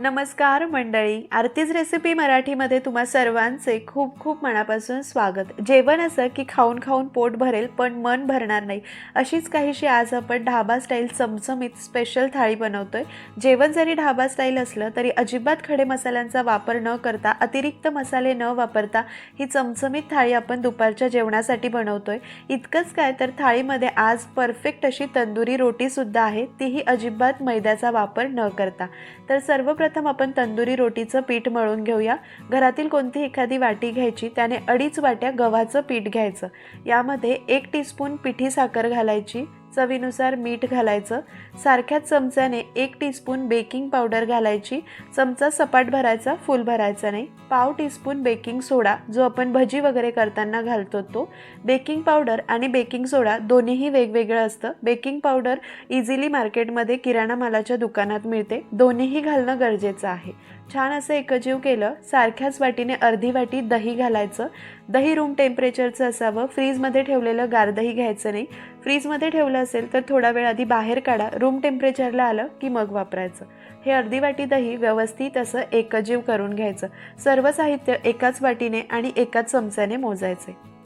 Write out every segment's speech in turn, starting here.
नमस्कार मंडळी आरतीज रेसिपी मराठीमध्ये तुम्हा सर्वांचे खूप खूप मनापासून स्वागत. जेवण असं की खाऊन खाऊन पोट भरेल पण मन भरणार नाही अशीच काहीशी आज आपण ढाबा स्टाईल चमचमीत स्पेशल थाळी बनवतोय. जेवण जरी ढाबा स्टाईल असलं तरी अजिबात खडे मसाल्यांचा वापर न करता अतिरिक्त मसाले न वापरता ही चमचमीत थाळी आपण दुपारच्या जेवणासाठी बनवतोय. इतकंच काय तर थाळीमध्ये आज परफेक्ट अशी तंदुरी रोटीसुद्धा आहे तीही अजिबात मैद्याचा वापर न करता. तर सर्वप्रथम आपण तंदुरी रोटीचं पीठ मळून घेऊया. घरातील कोणती एखादी वाटी घ्यायची त्याने अडीच वाट्या गव्हाचं पीठ घ्यायचं. यामध्ये एक टीस्पून पिठी साखर घालायची. चवीनुसार मीठ घालायचं. सारख्याच चमच्याने एक टीस्पून बेकिंग पावडर घालायची. चमचा सपाट भरायचा फुल भरायचा नाही. पाव टीस्पून बेकिंग सोडा जो आपण भजी वगैरे करताना घालतो तो. बेकिंग पावडर आणि बेकिंग सोडा दोन्हीही वेगवेगळं असतं. बेकिंग पावडर इझिली मार्केटमध्ये किराणा मालाच्या दुकानात मिळते. दोन्हीही घालणं गरजेचं आहे. छान असं एकजीव केलं. सारख्याच वाटीने अर्धी वाटी दही घालायचं. दही रूम टेम्परेचरचं असावं. फ्रीजमध्ये ठेवलेलं गार दही घ्यायचं नाही. फ्रीजमध्ये ठेवलं असेल तर थोडा वेळ आधी बाहेर काढा. रूम टेम्परेचरला आलं की मग वापरायचं. हे अर्धी वाटी दही व्यवस्थित असं एकजीव करून घ्यायचं. सर्व साहित्य एकाच वाटीने आणि एकाच चमच्याने मोजायचे.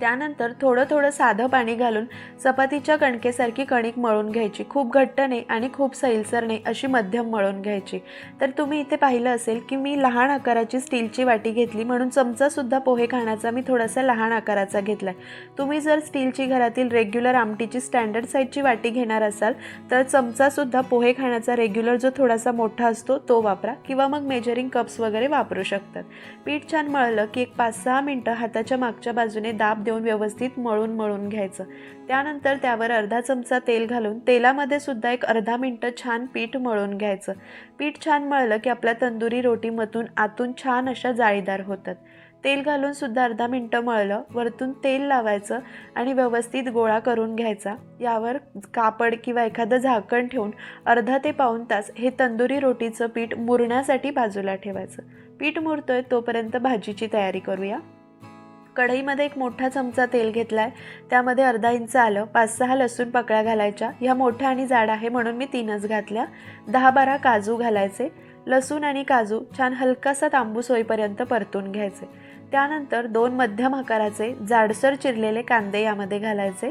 त्यानंतर थोडं थोडं साधं पाणी घालून चपातीच्या कणकेसारखी कणिक मळून घ्यायची. खूप घट्ट नाही आणि खूप सैलसर नाही अशी मध्यम मळून घ्यायची. तर तुम्ही इथे पाहिलं असेल की मी लहान आकाराची स्टीलची वाटी घेतली. म्हणून चमचासुद्धा पोहे खाण्याचा मी थोडासा लहान आकाराचा घेतला आहे तुम्ही जर स्टीलची घरातील रेग्युलर आमटीची स्टँडर्ड साईजची वाटी घेणार असाल तर चमचासुद्धा पोहे खाण्याचा रेग्युलर जो थोडासा मोठा असतो तो वापरा किंवा मग मेजरिंग कप्स वगैरे वापरू शकतात. पीठ छान मळलं की एक पाच सहा मिनटं हाताच्या मागच्या बाजूने दाब देऊन व्यवस्थित मळून मळून घ्यायचं. त्यानंतर त्यावर अर्धा चमचा तेल घालून तेलामध्ये सुद्धा एक अर्धा मिनटं छान पीठ मळून घ्यायचं. पीठ छान मळलं की आपल्या तंदुरी रोटीमधून आतून छान अशा जाळीदार होतात. तेल घालून सुद्धा अर्धा मिनटं मळलं वरतून तेल लावायचं आणि व्यवस्थित गोळा करून घ्यायचा. यावर कापड किंवा एखादं झाकण ठेवून अर्धा ते पाऊण तास हे तंदुरी रोटीचं पीठ मुरण्यासाठी बाजूला ठेवायचं. पीठ मुरतोय तोपर्यंत भाजीची तयारी करूया. कढईमध्ये एक मोठा चमचा तेल घेतला आहे त्यामध्ये अर्धा इंच आलं पाच सहा लसूण पकळ्या घालायच्या. ह्या मोठ्या आणि जाड आहे म्हणून मी तीनच घातल्या. दहा बारा काजू घालायचे. लसूण आणि काजू छान हलकासा तांबूस होईपर्यंत परतून घ्यायचे. त्यानंतर दोन मध्यम आकाराचे जाडसर चिरलेले कांदे यामध्ये घालायचे.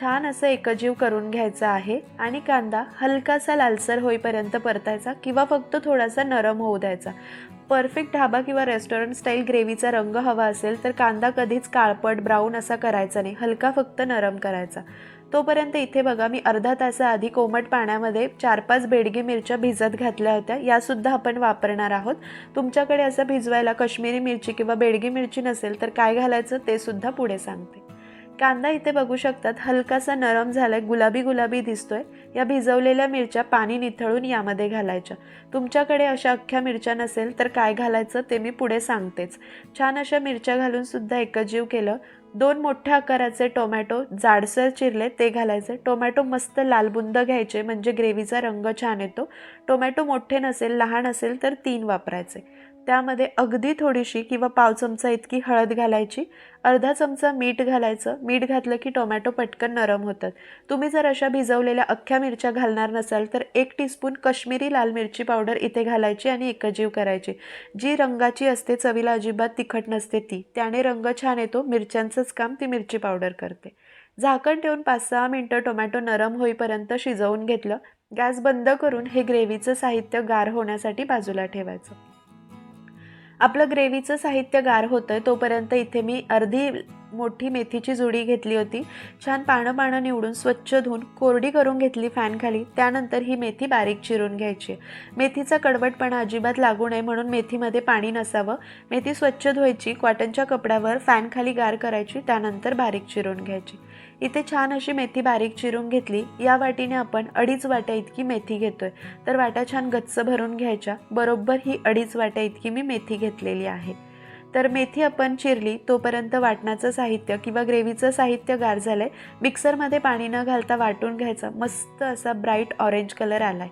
छान असं एकजीव करून घ्यायचं आहे आणि कांदा हलकासा लालसर होईपर्यंत परतायचा किंवा फक्त थोडासा नरम होऊ द्यायचा. परफेक्ट ढाबा किंवा रेस्टॉरंट स्टाईल ग्रेव्हीचा रंग हवा असेल तर कांदा कधीच काळपट ब्राऊन असा करायचा नाही. हलका फक्त नरम करायचा. तोपर्यंत इथे बघा मी अर्धा तासाआधी कोमट पाण्यामध्ये चार पाच बेडगी मिरच्या भिजत घातल्या होत्या. यासुद्धा आपण वापरणार आहोत. तुमच्याकडे असं भिजवायला कश्मीरी मिरची किंवा बेडगी मिरची नसेल तर काय घालायचं ते सुद्धा पुढे सांगते. कांदा इथे बघू शकतात. हलकासा नरम झालाय. गुलाबी गुलाबी दिसतोय. या भिजवलेल्या मिरच्या पाणी निथळून यामध्ये घालायच्या. तुमच्याकडे अशा अख्ख्या मिरच्या नसेल तर काय घालायचं ते मी पुढे सांगतेच. छान अशा मिरच्या घालून सुद्धा एकजीव केलं. दोन मोठ्या आकाराचे टोमॅटो जाडसर चिरले ते घालायचे. टोमॅटो मस्त लालबुंद घ्यायचे म्हणजे ग्रेव्हीचा रंग छान येतो. टोमॅटो मोठे नसेल लहान असेल तर तीन वापरायचे. त्यामध्ये अगदी थोडीशी किंवा पाव चमचा इतकी हळद घालायची अर्धा चमचा मीठ घालायचं मीठ घातलं की टोमॅटो पटकन नरम होतात. तुम्ही जर अशा भिजवलेल्या अख्ख्या मिरच्या घालणार नसाल तर एक टीस्पून कश्मीरी लाल मिरची पावडर इथे घालायची आणि एकजीव करायची. जी रंगाची असते चवीला अजिबात तिखट नसते ती. त्याने रंग छान येतो मिरच्यांचंच काम ती मिरची पावडर करते. झाकण ठेवून पाच सहा मिनटं टोमॅटो नरम होईपर्यंत शिजवून घेतलं. गॅस बंद करून हे ग्रेव्हीचं साहित्य गार होण्यासाठी बाजूला ठेवायचं. आपलं ग्रेव्हीचं साहित्य गार होतं आहे तोपर्यंत इथे मी अर्धी मोठी मेथीची जुडी घेतली होती. छान पानं पानं निवडून स्वच्छ धुवून कोरडी करून घेतली फॅनखाली त्यानंतर ही मेथी बारीक चिरून घ्यायची. मेथीचा कडवटपणा अजिबात लागू नये म्हणून मेथीमध्ये पाणी नसावं. मेथी स्वच्छ धुवायची कॉटनच्या कपड्यावर फॅनखाली गार करायची त्यानंतर बारीक चिरून घ्यायची. इथे छान अशी मेथी बारीक चिरून घेतली. या वाटीने आपण अडीच वाट्या इतकी मेथी घेतोय. तर वाट्या छान गच्च भरून घ्यायच्या. बरोबर ही अडीच वाट्या इतकी मी मेथी घेतलेली आहे. तर मेथी आपण चिरली तोपर्यंत वाटणाचं साहित्य किंवा ग्रेव्हीचं साहित्य गार झालंय. मिक्सरमध्ये पाणी न घालता वाटून घ्यायचं. मस्त असा ब्राईट ऑरेंज कलर आलाय.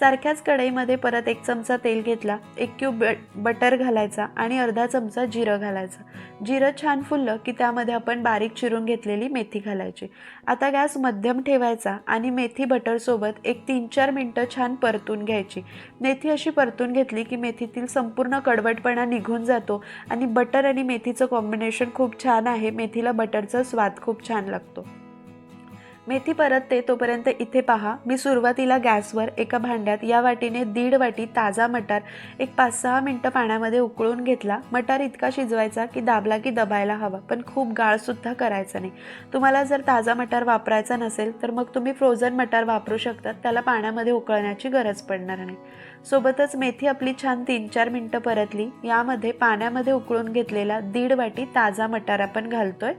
सारख्याच कढईमध्ये परत एक चमचा तेल घेतला एक क्यूब बटर घालायचा आणि अर्धा चमचा जिरं घालायचं. जिरं छान फुललं की त्यामध्ये आपण बारीक चिरून घेतलेली मेथी घालायची. आता गॅस मध्यम ठेवायचा आणि मेथी बटरसोबत एक तीन चार मिनटं छान परतून घ्यायची. मेथी अशी परतून घेतली की मेथीतील संपूर्ण कडवटपणा निघून जातो आणि बटर आणि मेथीचं कॉम्बिनेशन खूप छान आहे. मेथीला बटरचा स्वाद खूप छान लागतो. मेथी परतते तोपर्यंत इथे पहा. मी सुरुवातीला गॅसवर एका भांड्यात या वाटीने दीड वाटी ताजा मटार एक पाच सहा मिनटं पाण्यामध्ये उकळून घेतला. मटार इतका शिजवायचा की दाबला की दबायला हवा पण खूप गाळसुद्धा करायचा नाही. तुम्हाला जर ताजा मटार वापरायचा नसेल तर मग तुम्ही फ्रोझन मटार वापरू शकता. त्याला पाण्यामध्ये उकळण्याची गरज पडणार नाही. सोबतच मेथी आपली छान तीन चार मिनटं परतली. यामध्ये पाण्यामध्ये उकळून घेतलेला दीड वाटी ताजा मटार आपण घालतोय.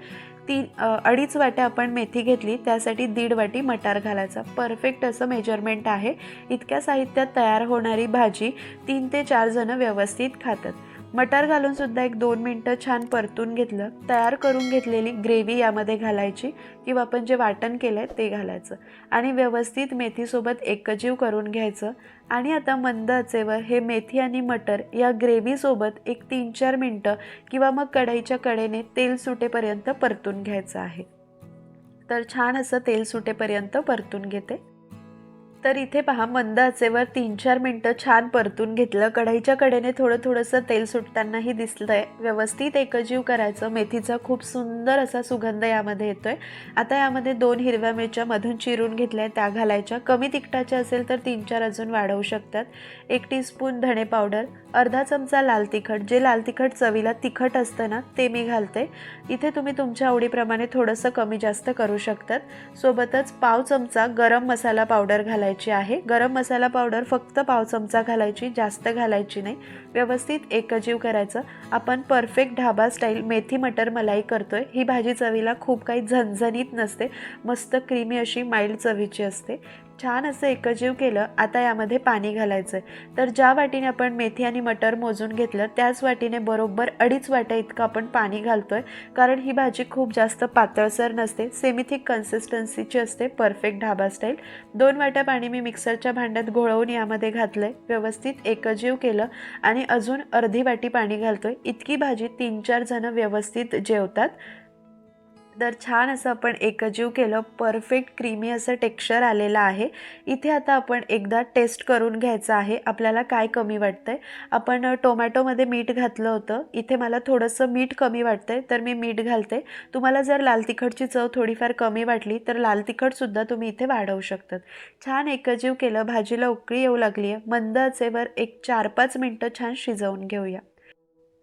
तीन अडीच वाट्या आपण मेथी घेतली त्यासाठी दीड वाटी मटार घालायचा. परफेक्ट असं मेजरमेंट आहे. इतक्या साहित्यात तयार होणारी भाजी तीन ते चार जणं व्यवस्थित खातात. मटार घालून सुद्धा एक दोन मिनटं छान परतून घेतलं. तयार करून घेतलेली ग्रेव्ही यामध्ये घालायची. किंवा आपण जे वाटण केलं आहे ते घालायचं. आणि व्यवस्थित मेथीसोबत एकजीव करून घ्यायचं. आणि आता मंद आचेवर हे मेथी आणि मटर या ग्रेव्हीसोबत एक तीन चार मिनटं किंवा मग कढईच्या कडेने तेल सुटेपर्यंत परतून घ्यायचं आहे. तर छान असं तेल सुटेपर्यंत परतून घेते. तर इथे पहा मंद आचेवर तीन चार मिनटं छान परतून घेतलं. कढईच्या कडेने थोडं थोडंसं तेल सुटतानाही दिसलंय व्यवस्थित एकजीव करायचं. मेथीचा खूप सुंदर असा सुगंध यामध्ये येतोय. आता यामध्ये दोन हिरव्या मिरच्या मधून चिरून घेतल्या त्या घालायच्या. कमी तिखटाच्या असेल तर तीन चार अजून वाढवू शकतात. एक टीस्पून धणे पावडर अर्धा चमचा लाल तिखट. जे लाल तिखट चवीला तिखट असतं ना ते मी घालते. इथे तुम्ही तुमच्या आवडीप्रमाणे थोडंसं कमी जास्त करू शकतात. सोबतच पाव चमचा गरम मसाला पावडर घालायचा. आहे. गरम मसाला पावडर फक्त पाव चमचा घालायची जास्त घालायची नाही. व्यवस्थित एकजीव करायचं. आपण परफेक्ट ढाबा स्टाईल मेथी मटर मलाई करतोय. ही भाजी चवीला खूप काही झणझणीत नसते. मस्त क्रीमी अशी माइल्ड चवीची असते. छान असं एकजीव केलं आता यामध्ये पाणी घालायचं आहे तर ज्या वाटीने आपण मेथी आणि मटर मोजून घेतलं त्याच वाटीने बरोबर अडीच वाट्या इतकं आपण पाणी घालतोय. कारण ही भाजी खूप जास्त पातळसर नसते सेमिथिक कन्सिस्टन्सीची असते परफेक्ट ढाबा स्टाईल दोन वाट्या पाणी मी मिक्सरच्या भांड्यात घोळवून यामध्ये घातलं आहे व्यवस्थित एकजीव केलं आणि अजून अर्धी वाटी पाणी घालतोय. इतकी भाजी तीन चार जणं व्यवस्थित जेवतात. तर छान असं आपण एकजीव केलं परफेक्ट क्रीमी असं टेक्स्चर आलेलं आहे. इथे आता आपण एकदा टेस्ट करून घ्यायचं आहे आपल्याला काय कमी वाटतं आहे आपण टोमॅटोमध्ये मीठ घातलं होतं. इथे मला थोडंसं मीठ कमी वाटतं आहे तर मी मीठ घालते. तुम्हाला जर लाल तिखटची चव थोडीफार कमी वाटली तर लाल तिखटसुद्धा तुम्ही इथे वाढवू शकतात. छान एकजीव केलं भाजीला उकळी येऊ लागली आहे मंद आचेवर एक चार पाच मिनटं छान शिजवून घेऊया.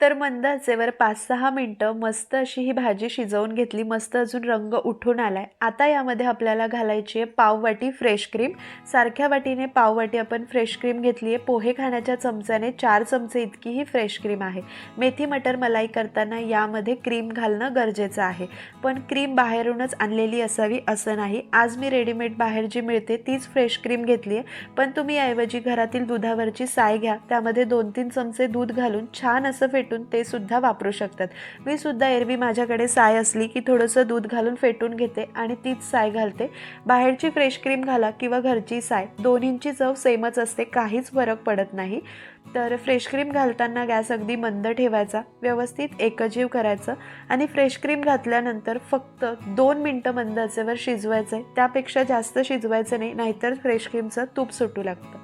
तर मंद आचेवर पाच सहा मिनटं मस्त अशी ही भाजी शिजवून घेतली मस्त अजून रंग उठून आलाय. आता यामध्ये आपल्याला घालायची आहे पाववाटी फ्रेश क्रीम. सारख्या वाटीने पाववाटी आपण फ्रेश क्रीम घेतली आहे. पोहे खाण्याच्या चमच्याने चार चमचे इतकी ही फ्रेश क्रीम आहे. मेथी मटर मलाई करताना यामध्ये क्रीम घालणं गरजेचं आहे. पण क्रीम बाहेरूनच आणलेली असावी असं नाही. आज मी रेडीमेड बाहेर जी मिळते तीच फ्रेश क्रीम घेतली आहे. पण तुम्ही ऐवजी घरातील दुधावरची साय घ्या. त्यामध्ये दोन तीन चमचे दूध घालून छान असं फेटून ते सुद्धा वापरू शकतात. मी सुद्धा एरवी माझ्याकडे साय असली की थोडंसं दूध घालून फेटून घेते आणि तीच साय घालते. बाहेरची फ्रेश क्रीम घाला किंवा घरची साय. दोन्हींची चव सेमच असते काहीच फरक पडत नाही. तर फ्रेश क्रीम घालताना गॅस अगदी मंद ठेवायचा व्यवस्थित एकजीव करायचं आणि फ्रेश क्रीम घातल्यानंतर फक्त दोन मिनटं मंद आचेवर शिजवायचं आहे त्यापेक्षा जास्त शिजवायचं नाही नाहीतर फ्रेश क्रीमचं तूप सुटू लागतं.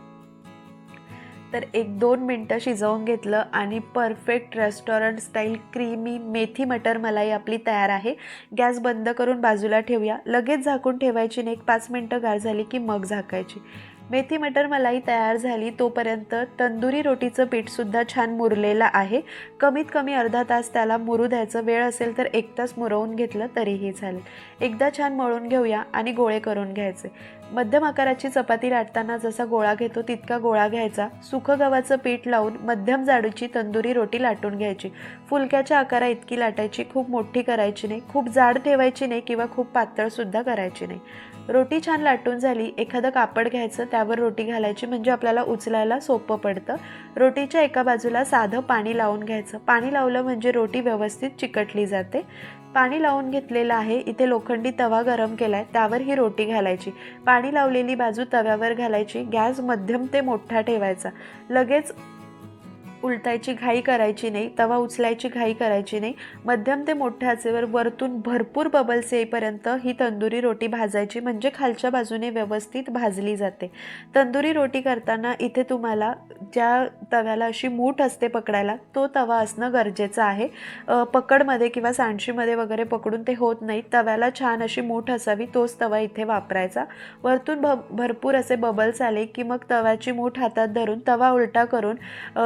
तर एक दोन मिनटं शिजवून घेतलं आणि perfect restaurant style creamy methi matar malai आपली तयार आहे. गॅस बंद करून बाजूला ठेवूया. लगेच झाकून ठेवायची नाही एक पाच मिनटं गार झाली की मग झाकायची. मेथी मटर मलाई तयार झाली तोपर्यंत तंदुरी रोटीचं पीठसुद्धा छान मुरलेलं आहे. कमीत कमी अर्धा तास त्याला मुरू द्यायचं वेळ असेल तर एक तास मुरवून घेतलं तरीही चालेल. एकदा छान मळून घेऊया आणि गोळे करून घ्यायचे. मध्यम आकाराची चपाती लाटताना जसा गोळा घेतो तितका गोळा घ्यायचा. सुखं गव्हाचं पीठ लावून मध्यम जाडूची तंदुरी रोटी लाटून घ्यायची. फुलक्याच्या आकारा इतकी लाटायची खूप मोठी करायची नाही खूप जाड ठेवायची नाही किंवा खूप पातळसुद्धा करायची नाही. रोटी छान लाटून झाली एखादं कापड घ्यायचं त्यावर रोटी घालायची म्हणजे आपल्याला उचलायला सोपं पडतं. रोटीच्या एका बाजूला साधं पाणी लावून घ्यायचं. पाणी लावलं म्हणजे रोटी व्यवस्थित चिकटली जाते. पाणी लावून घेतलेलं आहे. इथे लोखंडी तवा गरम केला आहे त्यावर ही रोटी घालायची. पाणी लावलेली बाजू तव्यावर घालायची. गॅस मध्यम ते मोठा ठेवायचा. लगेच उलटायची घाई करायची नाही तवा उचलायची घाई करायची नाही. मध्यम ते मोठ्या आचेवर वरतून भरपूर बबल्स येईपर्यंत ही तंदुरी रोटी भाजायची म्हणजे खालच्या बाजूने व्यवस्थित भाजली जाते. तंदुरी रोटी करताना इथे तुम्हाला ज्या तव्याला अशी मूठ असते पकडायला तो तवा असणं गरजेचं आहे. पकडमध्ये किंवा सांडशीमध्ये वगैरे पकडून ते होत नाही. तव्याला छान अशी मूठ असावी तोच तवा इथे वापरायचा. वरतून भ भरपूर असे बबल्स आले की मग तव्याची मूठ हातात धरून तवा उलटा करून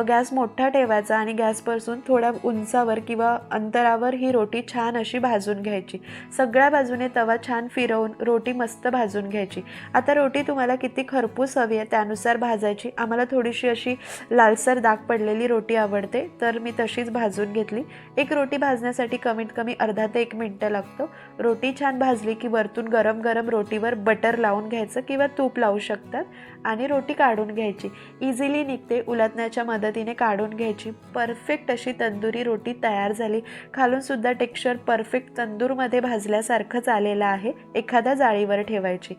गॅस मोठा ठेवायचा आणि गॅसपासून थोड्या उंचावर किंवा अंतरावर ही रोटी छान अशी भाजून घ्यायची. सगळ्या बाजूने तवा छान फिरवून रोटी मस्त भाजून घ्यायची. आता रोटी तुम्हाला किती खरपूस हवी आहे त्यानुसार भाजायची. आम्हाला थोडीशी अशी लालसर दाग पडलेली रोटी आवडते तर मी तशीच भाजून घेतली. एक रोटी भाजण्यासाठी कमीत कमी अर्धा ते एक मिनटं लागतो. रोटी छान भाजली की वरतून गरम गरम रोटीवर बटर लावून घ्यायचं किंवा तूप लावू शकतात आणि रोटी काढून घ्यायची. इझिली निघते उलटण्याच्या मदतीने काढून घ्यायची. परफेक्ट अशी तंदुरी रोटी तयार झाली. खालून सुद्धा टेक्स्चर परफेक्ट तंदूरमध्ये भाजल्यासारखंच आलेलं आहे. एखाद्या जाळीवर ठेवायची.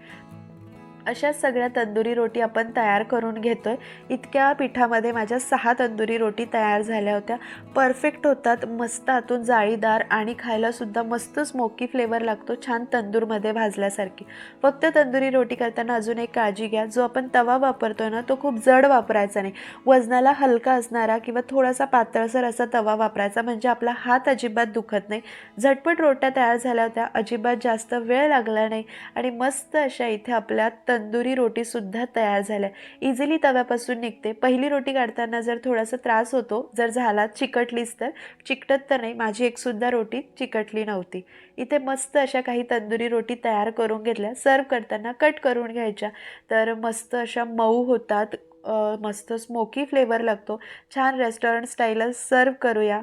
अशाच सगळ्या तंदुरी रोटी आपण तयार करून घेतो आहे इतक्या पिठामध्ये माझ्या सहा तंदुरी रोटी तयार झाल्या होत्या. परफेक्ट होतात मस्त आतून जाळीदार आणि खायलासुद्धा मस्त स्मोकी फ्लेवर लागतो छान तंदूरमध्ये भाजल्यासारखी. फक्त तंदुरी रोटी करताना अजून एक काळजी घ्या. जो आपण तवा वापरतोय ना तो खूप जड वापरायचा नाही. वजनाला हलका असणारा किंवा थोडासा पातळसर असा तवा वापरायचा म्हणजे आपला हात अजिबात दुखत नाही. झटपट रोट्या तयार झाल्या होत्या अजिबात जास्त वेळ लागला नाही. आणि मस्त अशा इथे आपल्या तंदुरी रोटीसुद्धा तयार झाल्या. इझिली तव्यापासून निघते. पहिली रोटी काढताना जर थोडासा त्रास होतो जर झाला चिकटलीच तर. चिकटत तर नाही माझी एकसुद्धा रोटी चिकटली नव्हती. इथे मस्त अशा काही तंदुरी रोटी तयार करून घेतल्या. सर्व करताना कट करून घ्यायच्या. तर मस्त अशा मऊ होतात. मस्त स्मोकी फ्लेवर लागतो. छान रेस्टॉरंट स्टाईलच सर्व करूया.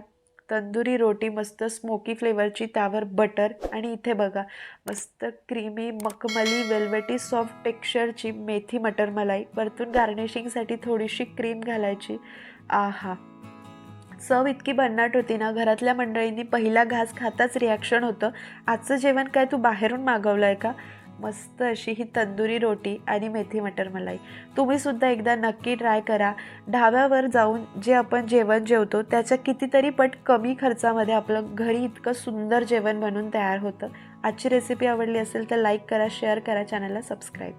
तंदुरी रोटी मस्त स्मोकी फ्लेवरची त्यावर बटर आणि इथे बघा मस्त क्रीमी मखमली वेल्वेटी सॉफ्ट टेक्स्चरची मेथी मटर मलाई. वरतून गार्निशिंगसाठी थोडीशी क्रीम घालायची. आहा. चव इतकी भन्नाट होती ना घरातल्या मंडळींनी पहिला घास खाताच रिॲक्शन होतं. आजचं जेवण काय तू बाहेरून मागवलं आहे का? मस्त अशी ही तंदुरी रोटी आणि मेथी मटर मलाई. तुम्ही सुद्धा एकदा नक्की ट्राय करा. ढाब्यावर जाऊन जे आपण जेवण जेवतो त्याच्या कितीतरी पट कमी खर्चामध्ये आपलं घरी इतकं सुंदर जेवण बनून तयार होतं. आजची रेसिपी आवडली असेल तर लाईक करा शेअर करा चॅनलला सबस्क्राईब